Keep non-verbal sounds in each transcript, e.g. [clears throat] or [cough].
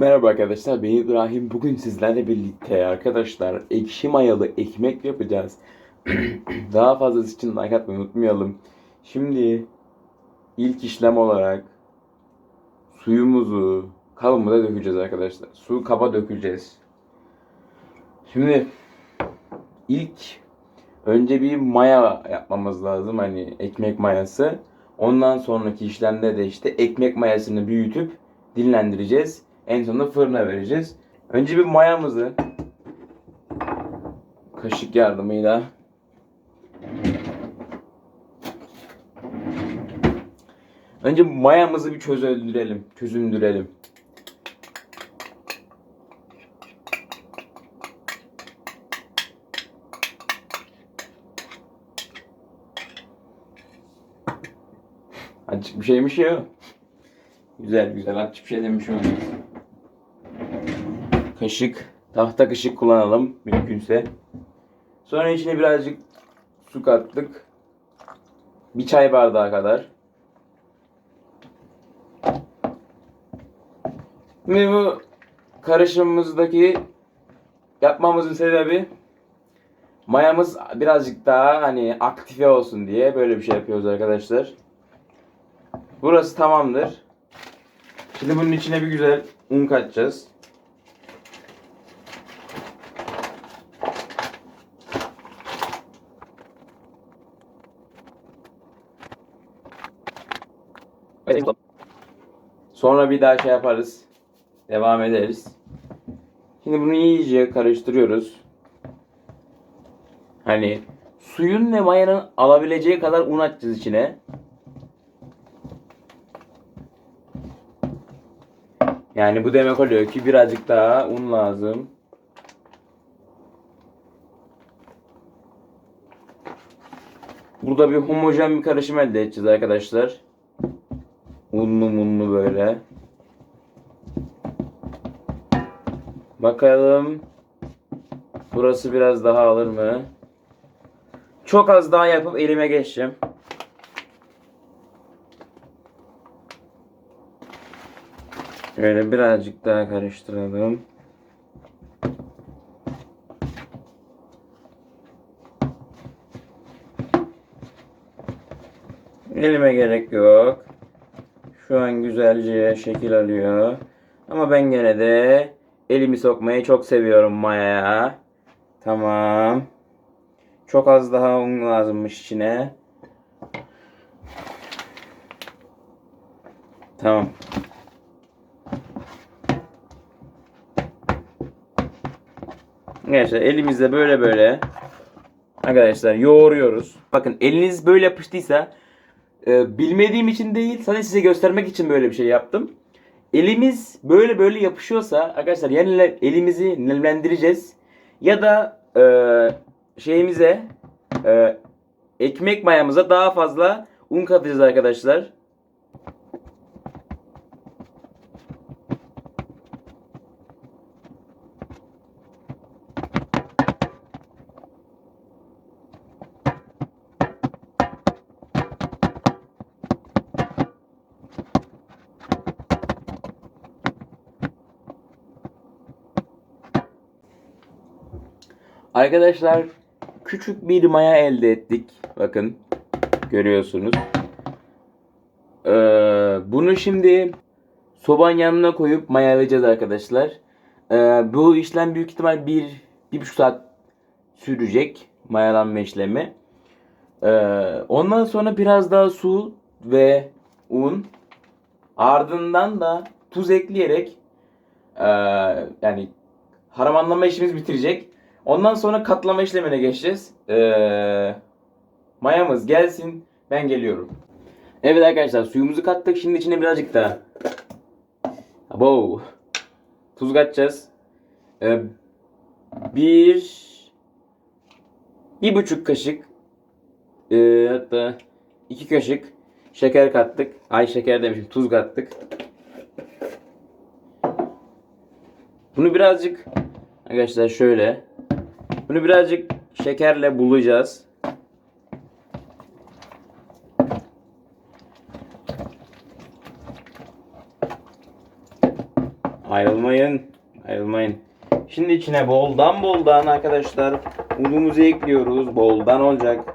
Merhaba arkadaşlar, ben İbrahim. Bugün sizlerle birlikte arkadaşlar ekşi mayalı ekmek yapacağız. [clears throat] Daha fazlası için like atmayı unutmayalım. Şimdi ilk işlem olarak suyumuzu kabımıza dökeceğiz arkadaşlar. Su kaba dökeceğiz. Şimdi ilk önce bir maya yapmamız lazım hani ekmek mayası. Ondan sonraki işlemde de işte ekmek mayasını büyütüp dinlendireceğiz. En sonunda fırına vereceğiz. Önce bir mayamızı kaşık yardımıyla Önce mayamızı bir çözüldürelim, çözündürelim. Açık bir şeymiş ya. Güzel güzel açık bir şey demişim ama. Kaşık, tahta kaşık kullanalım mümkünse. Sonra içine birazcık su kattık. Bir çay bardağı kadar. Şimdi bu karışımımızdaki yapmamızın sebebi mayamız birazcık daha hani aktive olsun diye böyle bir şey yapıyoruz arkadaşlar. Burası tamamdır. Şimdi bunun içine bir güzel un katacağız. Sonra bir daha şey yaparız. Devam ederiz. Şimdi bunu iyice karıştırıyoruz. Hani suyun ve mayanın alabileceği kadar un atacağız içine. Yani bu demek oluyor ki birazcık daha un lazım. Burada bir homojen bir karışım elde edeceğiz arkadaşlar. Unlu munlu böyle. Bakalım. Burası biraz daha alır mı? Çok az daha yapıp elime geçeceğim. Şöyle birazcık daha karıştıralım. Elime gerek yok. Şu an güzelce şekil alıyor. Ama ben gene de elimi sokmayı çok seviyorum mayaya. Tamam. Çok az daha un lazımmış içine. Tamam. Arkadaşlar elimizde böyle böyle arkadaşlar yoğuruyoruz. Bakın eliniz böyle yapıştıysa e, bilmediğim için değil sadece size göstermek için böyle bir şey yaptım. Elimiz böyle böyle yapışıyorsa arkadaşlar yani elimizi nemlendireceğiz. Ya da e, şeyimize e, ekmek mayamıza daha fazla un katacağız arkadaşlar. Arkadaşlar küçük bir maya elde ettik. Bakın görüyorsunuz. Ee, bunu şimdi sobanın yanına koyup mayalayacağız arkadaşlar. Ee, bu işlem büyük ihtimal bir, bir buçuk saat sürecek mayalanma işlemi. Ee, ondan sonra biraz daha su ve un ardından da tuz ekleyerek ee, yani harmanlama işimiz bitirecek. Ondan sonra katlama işlemine geçeceğiz. Ee, mayamız gelsin. Ben geliyorum. Evet arkadaşlar suyumuzu kattık. Şimdi içine birazcık daha. Abo. Tuz katacağız. Ee, bir bir buçuk kaşık ee, hatta iki kaşık şeker kattık. Ay şeker demişim. Tuz kattık. Bunu birazcık arkadaşlar şöyle bunu birazcık şekerle bulacağız. Ayrılma Ayrılmayın. Ayrılmayın. Şimdi içine boldan boldan arkadaşlar unumuzu ekliyoruz. Boldan olacak.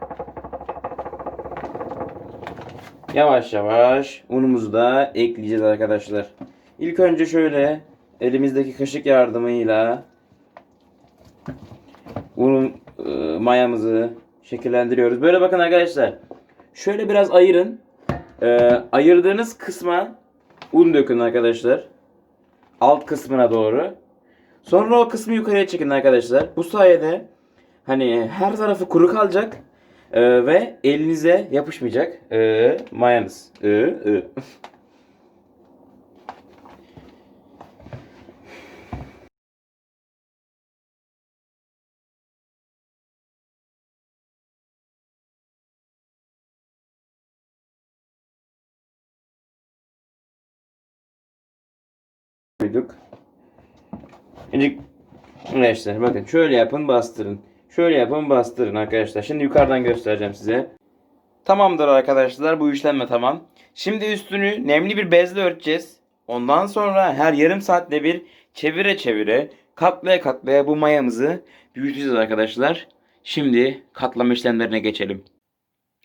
Yavaş yavaş unumuzu da ekleyeceğiz arkadaşlar. İlk önce şöyle elimizdeki kaşık yardımıyla unun e, mayamızı şekillendiriyoruz. Böyle bakın arkadaşlar. Şöyle biraz ayırın. E, ayırdığınız kısma un dökün arkadaşlar. Alt kısmına doğru. Sonra o kısmı yukarıya çekin arkadaşlar. Bu sayede hani her tarafı kuru kalacak e, ve elinize yapışmayacak e, mayanız. E, e. koyduk. Şimdi arkadaşlar bakın şöyle yapın bastırın. Şöyle yapın bastırın arkadaşlar. Şimdi yukarıdan göstereceğim size. Tamamdır arkadaşlar bu işlemme tamam. Şimdi üstünü nemli bir bezle örteceğiz. Ondan sonra her yarım saatte bir çevire çevire katlaya katlaya bu mayamızı büyüteceğiz arkadaşlar. Şimdi katlama işlemlerine geçelim.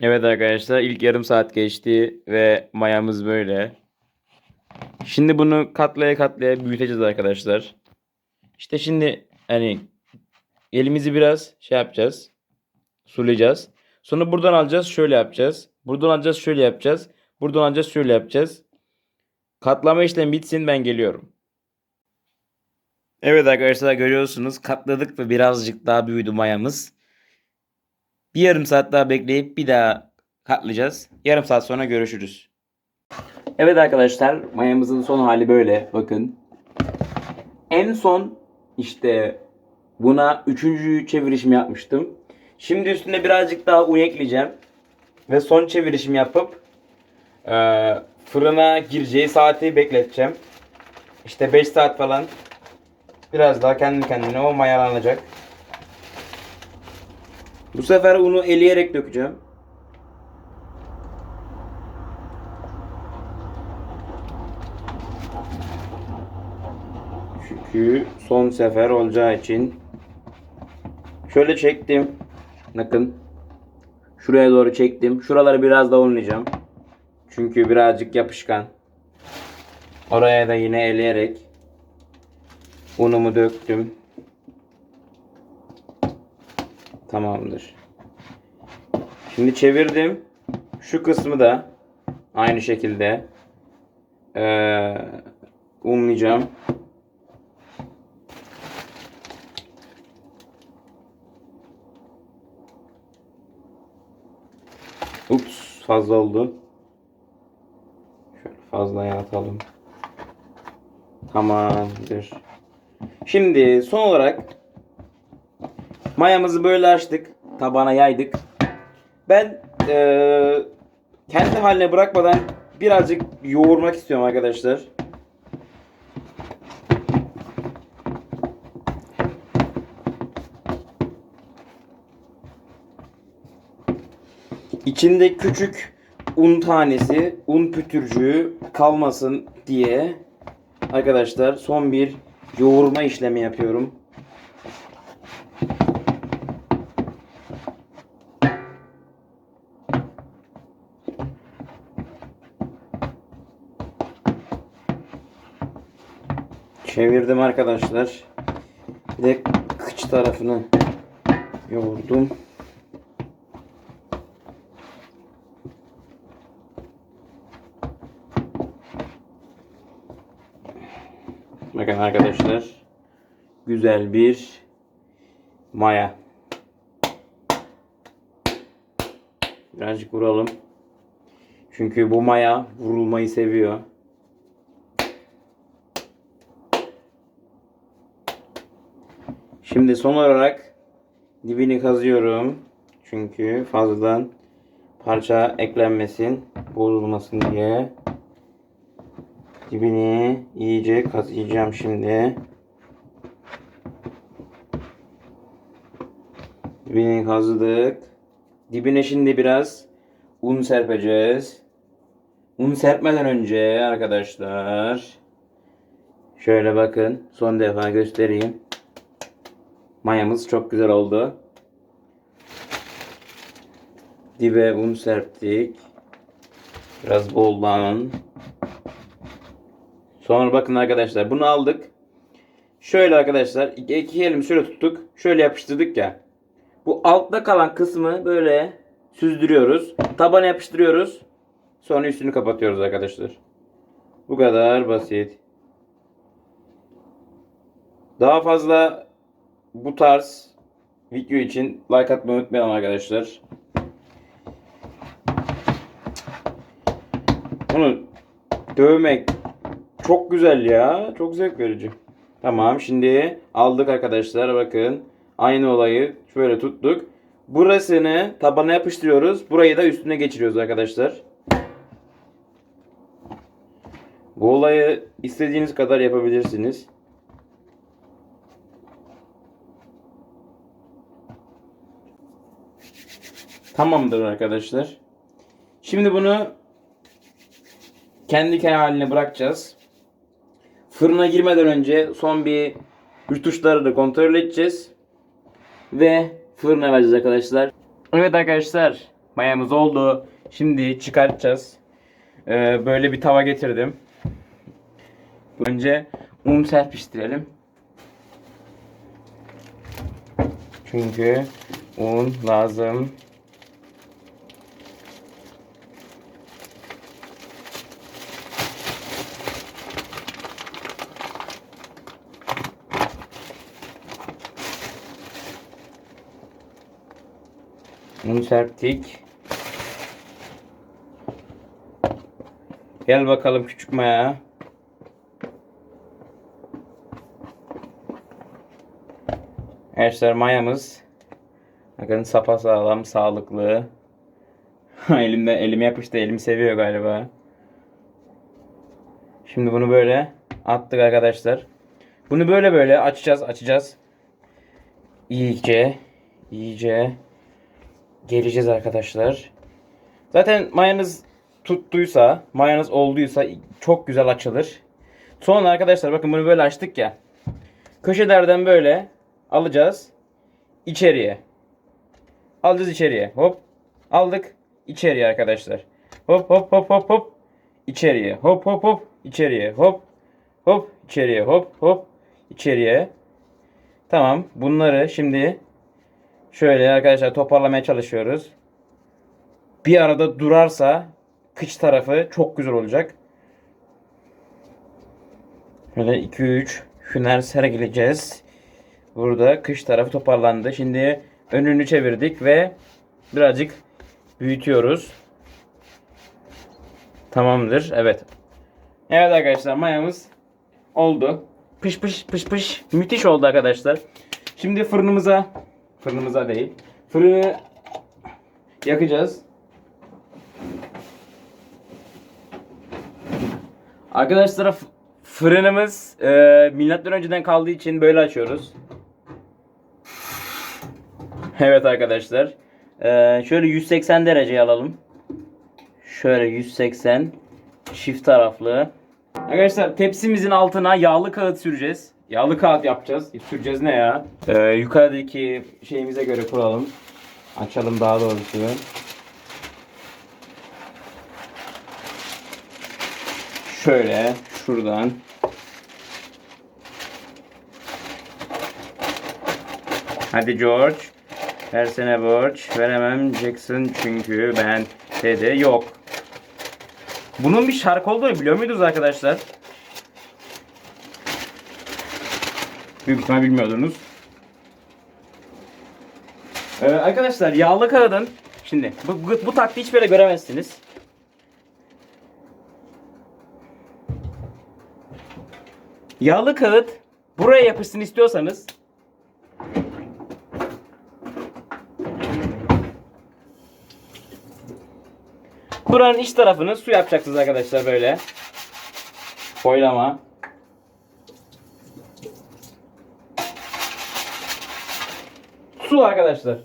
Evet arkadaşlar ilk yarım saat geçti ve mayamız böyle. Şimdi bunu katlaya katlaya büyüteceğiz arkadaşlar. İşte şimdi hani elimizi biraz şey yapacağız. Sulayacağız. Sonra buradan alacağız şöyle yapacağız. Buradan alacağız şöyle yapacağız. Buradan alacağız şöyle yapacağız. Katlama işlemi bitsin ben geliyorum. Evet arkadaşlar görüyorsunuz katladık ve birazcık daha büyüdü mayamız. Bir yarım saat daha bekleyip bir daha katlayacağız. Yarım saat sonra görüşürüz. Evet arkadaşlar mayamızın son hali böyle bakın. En son işte buna üçüncü çevirişimi yapmıştım. Şimdi üstüne birazcık daha un ekleyeceğim. Ve son çevirişimi yapıp eee, fırına gireceği saati bekleteceğim. İşte 5 saat falan. Biraz daha kendi kendine o mayalanacak. Bu sefer unu eleyerek dökeceğim. Çünkü son sefer olacağı için şöyle çektim. Bakın. Şuraya doğru çektim. Şuraları biraz da unlayacağım. Çünkü birazcık yapışkan. Oraya da yine eleyerek unumu döktüm. Tamamdır. Şimdi çevirdim. Şu kısmı da aynı şekilde eee unlayacağım. Ups fazla oldu. Şöyle fazla atalım. Tamamdır. Şimdi son olarak mayamızı böyle açtık. Tabana yaydık. Ben eee, kendi haline bırakmadan birazcık yoğurmak istiyorum arkadaşlar. İçinde küçük un tanesi, un pütürcüğü kalmasın diye arkadaşlar son bir yoğurma işlemi yapıyorum. Çevirdim arkadaşlar. Bir de kıç tarafını yoğurdum. Bakın arkadaşlar. Güzel bir maya. Birazcık vuralım. Çünkü bu maya vurulmayı seviyor. Şimdi son olarak dibini kazıyorum. Çünkü fazladan parça eklenmesin, bozulmasın diye. Dibini iyice kazıyacağım şimdi. Dibini kazıdık. Dibine şimdi biraz un serpeceğiz. Un serpmeden önce arkadaşlar Şöyle bakın. Son defa göstereyim. Mayamız çok güzel oldu. Dibe un serptik. Biraz boldan. Sonra bakın arkadaşlar bunu aldık. Şöyle arkadaşlar iki, iki elimi şöyle tuttuk. Şöyle yapıştırdık ya. Bu altta kalan kısmı böyle süzdürüyoruz. Tabana yapıştırıyoruz. Sonra üstünü kapatıyoruz arkadaşlar. Bu kadar basit. Daha fazla bu tarz video için like atmayı unutmayalım arkadaşlar. Bunu dövmek çok güzel ya. Çok zevk verici. Tamam şimdi aldık arkadaşlar bakın. Aynı olayı şöyle tuttuk. Burasını tabana yapıştırıyoruz. Burayı da üstüne geçiriyoruz arkadaşlar. Bu olayı istediğiniz kadar yapabilirsiniz. Tamamdır arkadaşlar. Şimdi bunu kendi haline bırakacağız. Fırına girmeden önce son bir rütuşları kontrol edeceğiz. Ve fırına vereceğiz arkadaşlar. Evet arkadaşlar mayamız oldu. Şimdi çıkartacağız. Ee, böyle bir tava getirdim. Önce un serpiştirelim. Çünkü un lazım. Un serptik. Gel bakalım küçük maya. Arkadaşlar mayamız. Bakın sapasağlam, sağlıklı. [laughs] Elimde elime yapıştı. Elimi seviyor galiba. Şimdi bunu böyle attık arkadaşlar. Bunu böyle böyle açacağız, açacağız. İyice, iyice geleceğiz arkadaşlar. Zaten mayanız tuttuysa, mayanız olduysa çok güzel açılır. Sonra arkadaşlar bakın bunu böyle açtık ya. Köşelerden böyle alacağız içeriye. Alacağız içeriye. Hop. Aldık içeriye arkadaşlar. Hop hop hop hop hop içeriye. Hop hop hop içeriye. Hop hop içeriye. Hop hop içeriye. Tamam. Bunları şimdi şöyle arkadaşlar toparlamaya çalışıyoruz. Bir arada durarsa kıç tarafı çok güzel olacak. Böyle 2-3 hüner sergileyeceğiz. Burada kış tarafı toparlandı. Şimdi önünü çevirdik ve birazcık büyütüyoruz. Tamamdır. Evet. Evet arkadaşlar mayamız oldu. Pış pış pış pış. Müthiş oldu arkadaşlar. Şimdi fırınımıza fırınımıza değil. Fırını yakacağız. Arkadaşlar fırınımız e, milattan önceden kaldığı için böyle açıyoruz. Evet arkadaşlar. E, şöyle 180 derece alalım. Şöyle 180 çift taraflı. Arkadaşlar tepsimizin altına yağlı kağıt süreceğiz. Yağlı kağıt yapacağız. Süreceğiz ne ya? E, yukarıdaki şeyimize göre kuralım. Açalım daha doğrusu. Şöyle şuradan Hadi George. Versene borç. Veremem Jackson çünkü ben dedi yok. Bunun bir şarkı olduğunu biliyor muydunuz arkadaşlar? Büyük ihtimal bilmiyordunuz. Ee, arkadaşlar yağlı kağıdın şimdi bu, bu, bu taktiği hiçbir yere göremezsiniz. Yağlı kağıt buraya yapışsın istiyorsanız Buranın iç tarafını su yapacaksınız arkadaşlar böyle. Boylama. arkadaşlar.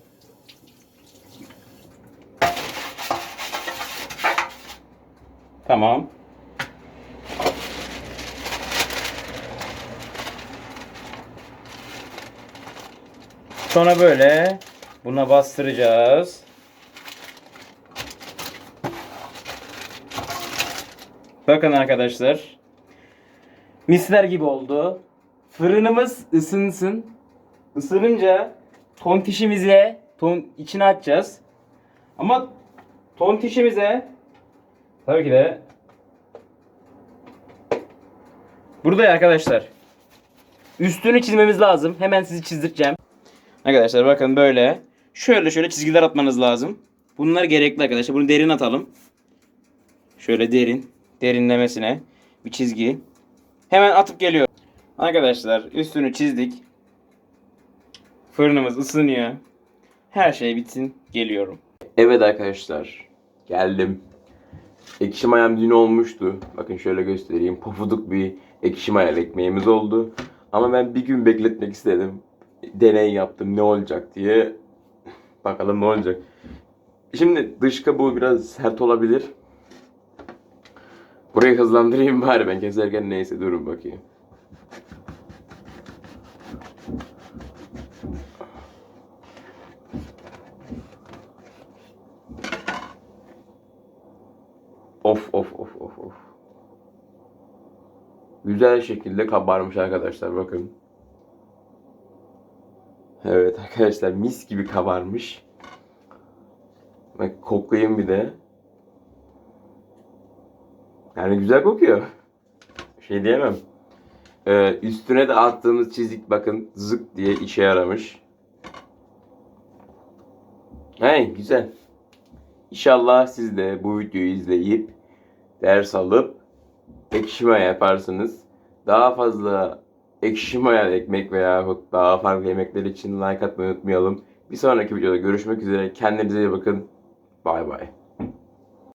Tamam. Sonra böyle buna bastıracağız. Bakın arkadaşlar. Misler gibi oldu. Fırınımız ısınsın. Isınınca tontişimize ton içine atacağız. Ama tontişimize tabii ki de burada ya arkadaşlar. Üstünü çizmemiz lazım. Hemen sizi çizdireceğim. Arkadaşlar bakın böyle. Şöyle şöyle çizgiler atmanız lazım. Bunlar gerekli arkadaşlar. Bunu derin atalım. Şöyle derin. Derinlemesine bir çizgi. Hemen atıp geliyor. Arkadaşlar üstünü çizdik. Fırınımız ısınıyor. Her şey bitsin. Geliyorum. Evet arkadaşlar. Geldim. Ekşi mayam dün olmuştu. Bakın şöyle göstereyim. Pofuduk bir ekşi mayalı ekmeğimiz oldu. Ama ben bir gün bekletmek istedim. Deney yaptım ne olacak diye. Bakalım ne olacak. Şimdi dış kabuğu biraz sert olabilir. Burayı hızlandırayım bari ben keserken neyse durun bakayım. Güzel şekilde kabarmış arkadaşlar bakın. Evet arkadaşlar mis gibi kabarmış. Bak koklayayım bir de. Yani güzel kokuyor. Şey diyemem. Ee, üstüne de attığımız çizik bakın zık diye işe yaramış. Hey güzel. İnşallah siz de bu videoyu izleyip ders alıp ekşi maya yaparsınız. Daha fazla ekşi maya ekmek veya daha farklı yemekler için like atmayı unutmayalım. Bir sonraki videoda görüşmek üzere. Kendinize iyi bakın. Bay bay.